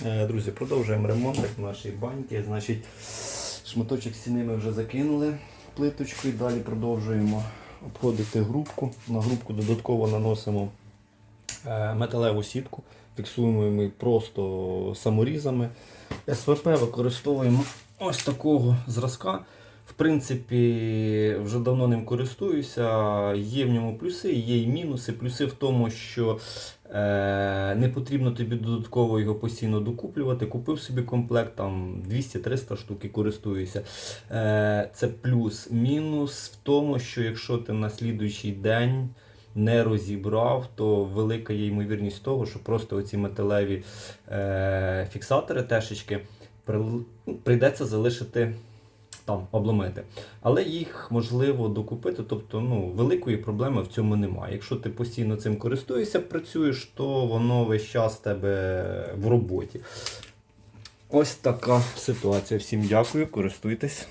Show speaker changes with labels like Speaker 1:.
Speaker 1: Е, Друзі, продовжуємо ремонт нашої баньки. Значить, шматочок стіни ми вже закинули плиточку і Далі продовжуємо обходити грубку. На грубку додатково наносимо е, металеву сітку. Фіксуємо ми просто саморізами. СВП використовуємо ось такого зразка. В принципі, вже давно ним користуюся. Є в ньому плюси, є і мінуси. Плюси в тому, що е, не потрібно тобі додатково його постійно докуплювати. Купив собі комплект там 200-300 штук і користуюся. Е, це плюс. Мінус в тому, що якщо ти на слідуючий день не розібрав, то велика є ймовірність того, що просто оці металеві е, фіксатори тешечки ну, прийдеться залишити там, обломити. Але їх можливо докупити, тобто ну, великої проблеми в цьому немає. Якщо ти постійно цим користуєшся, працюєш, то воно весь час тебе в роботі. Ось така ситуація. Всім дякую, користуйтесь.